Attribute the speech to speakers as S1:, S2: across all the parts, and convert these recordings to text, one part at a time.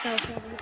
S1: 在乎。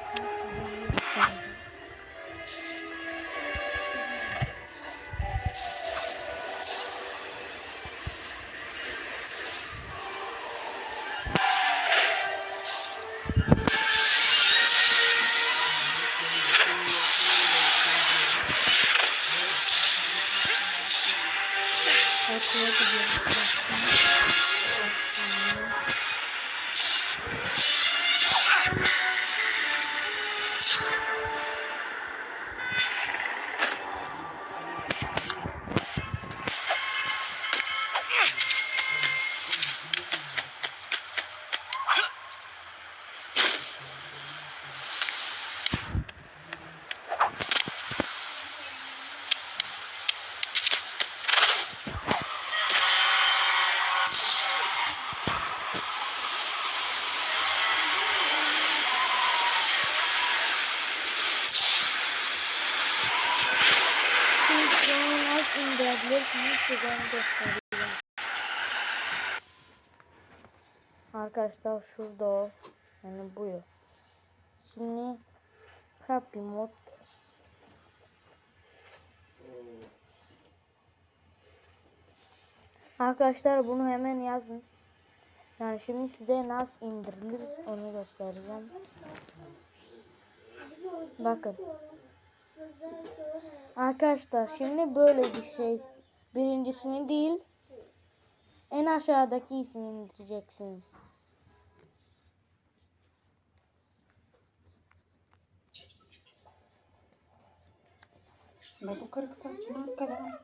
S1: İndirebilirsiniz size göstereceğim. Arkadaşlar şurada o. Yani bu yok. Şimdi happy mod Arkadaşlar bunu hemen yazın. Yani şimdi size nasıl indirilir onu göstereceğim. Bakın. Arkadaşlar şimdi böyle bir şey. Birincisini değil. En aşağıdakisini indireceksiniz.
S2: Ne bu kırık saçın arkadan?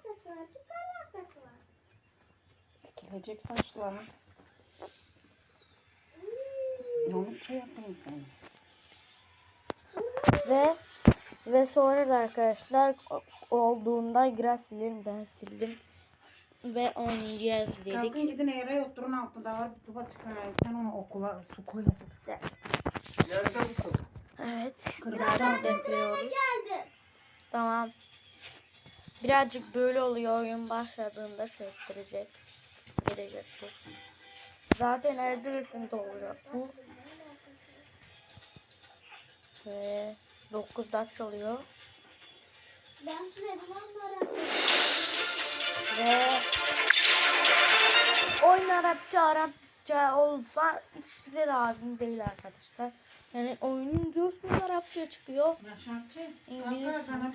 S2: Gelecek saçlar. Onu şey yapayım seni.
S1: Ve ve sonra da arkadaşlar olduğunda biraz silerim ben sildim. Ve oynayacağız dedik.
S2: Kalkın gidin eve oturun altında var bir tuba çıkarayım. Sen onu okula su koy bize.
S1: Evet. Birazdan bekliyoruz. Tamam. Birazcık böyle oluyor oyun başladığında çöktürecek. Gidecek bu. Zaten her birisinde olacak bu. Ve 9 dakika oluyor.
S3: Ben Süleyman'la
S1: Ve oyun Arapça Arapça olsa hiç lazım değil arkadaşlar. Yani oyunun diyorsunuz Arapça çıkıyor. İngiliz
S3: ben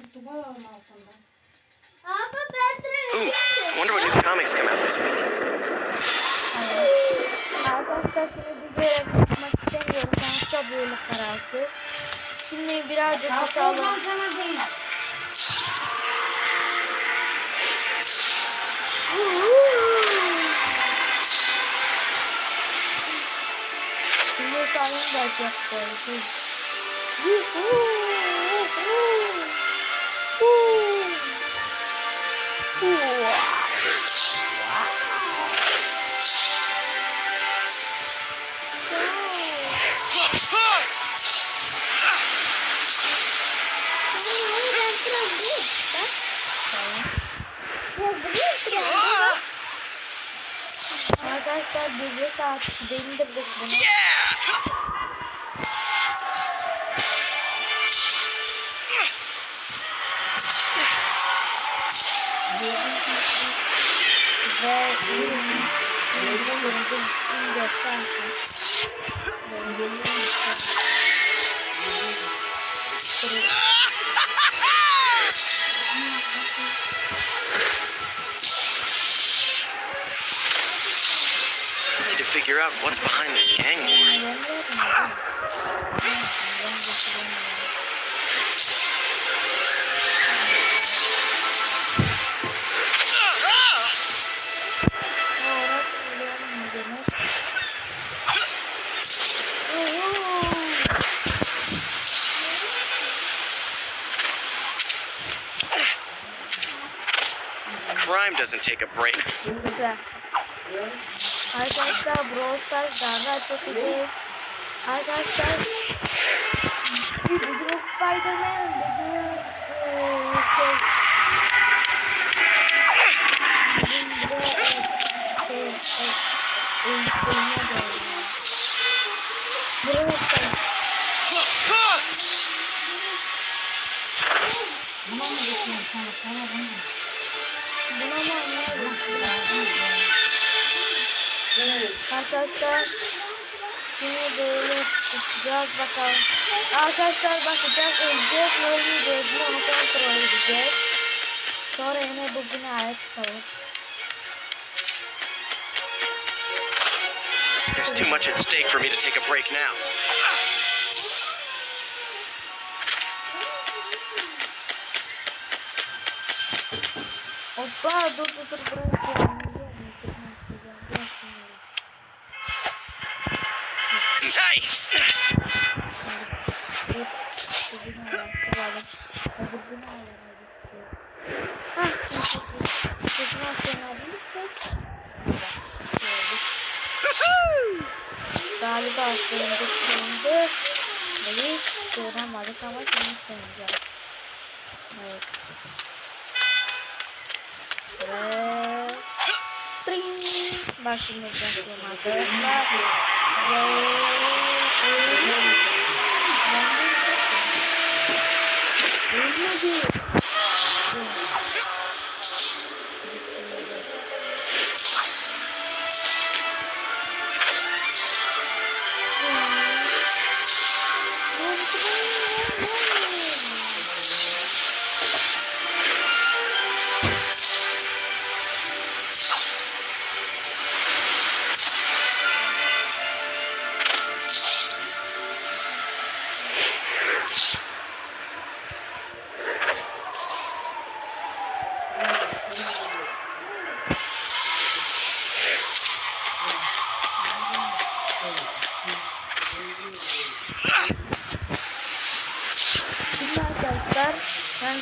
S4: Ooh,
S3: direkt
S4: wonder what new comics come out this week.
S1: Arkadaşlar şimdi bir görev yapmak istemiyorum. Sonuçta böyle kararsız. Şimdi birazcık
S2: Zeynep.
S1: Şimdi sayın da yapacaktım.
S3: ben
S1: Arkadaşlar bir saat indirdik bunu.
S4: I figure out what's behind this gang war. Crime doesn't take a break.
S1: Güzel. Arkadaşlar Brawl Stars daha çekeceğiz. Arkadaşlar bugün Spiderman bugün bugün şey oyuncularına geldi. Brawl
S2: Buna mı geçiyorsun? Buna mı?
S1: Buna mı? Buna? Arkadaşlar şimdi böyle tutacağız bakalım. Arkadaşlar bakacağız ölecek mi ölmeyecek mi onu kontrol edeceğiz. Sonra yine bu binaya çıkalım.
S4: There's too much at stake for me to take a break now.
S1: Hoppa dur dur
S4: Nice!
S1: Galiba sığındık şimdi. Böyle sığınamadık ama şimdi sığınacağız. Evet. Bak şimdi bakıyorum arkadaşlar.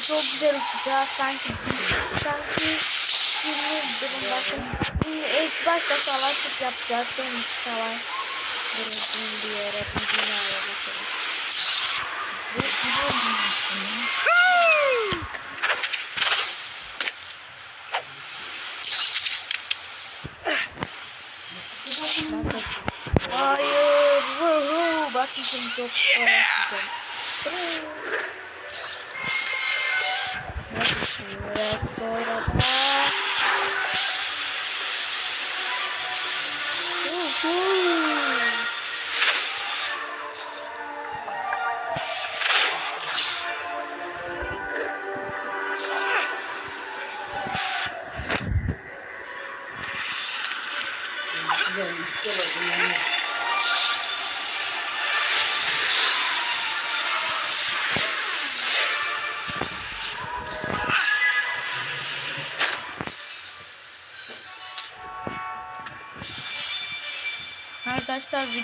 S1: Çok güzel uçacağız sanki sanki şimdi durun bakın ilk başta savaşlık yapacağız kendisi savaş durun bir yere bir binaya geçelim Bu Bakın. Hayır. Vuhu. Bakın çok yapacağım. Bakın şimdi sonra da. Vuhu.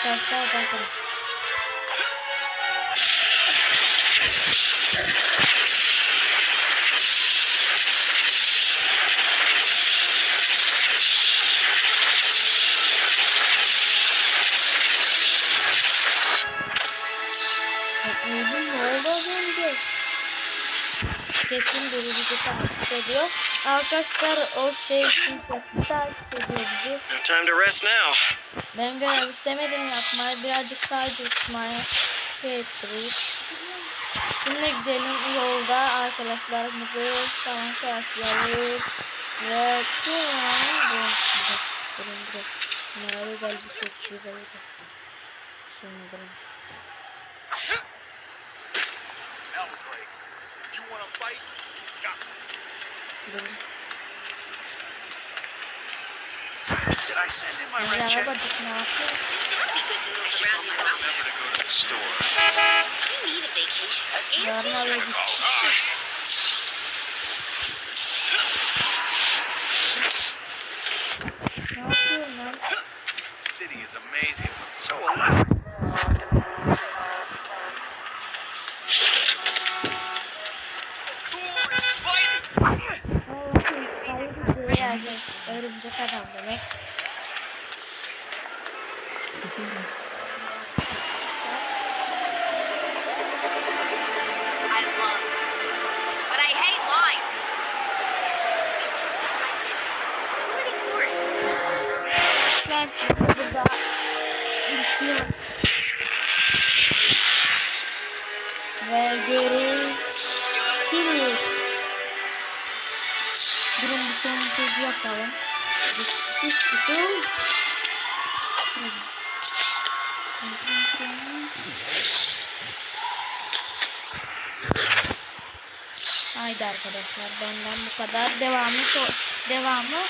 S1: arkadaşlar bakın. Oğlum ne oldu az önce? Kesin biri bizi takip ediyor. Arkadaşlar o şey için çok takip ediyor bizi.
S4: No time to rest now.
S1: Ben görev istemedim yapmayı. Birazcık sadece uçmaya şey ettiriyoruz. Şimdi gidelim yolda arkadaşlarımızı falan karşılayalım. Ve durun durun durun. Nereye gel bir şey şuraya gel. Şimdi durun.
S5: Elsley, you want to fight? Got
S1: Durun.
S5: Did I send in my
S1: Merhaba
S5: rent check?
S1: bacık ne yapıyor?
S5: Remember to go to the store.
S3: You need a vacation.
S1: Yarın eve git.
S5: All right.
S1: Ne?
S5: City is amazing. So alive.
S1: Örümcek adam demek. Haydi arkadaşlar benden bu kadar. Devamı so- devamı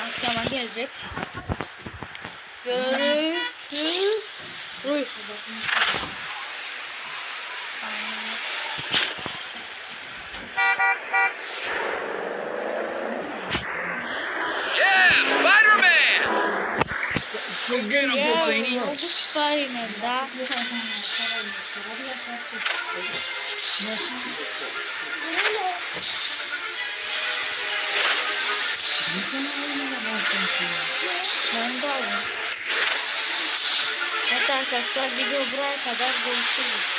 S1: Akşama gelecek. Görüşürüz.
S5: Ninguém não yeah, companhia.
S1: Eu
S5: gostei,
S1: né? Dá.
S2: Mandar. Ataca,
S1: só de dobrar, cadar de tudo.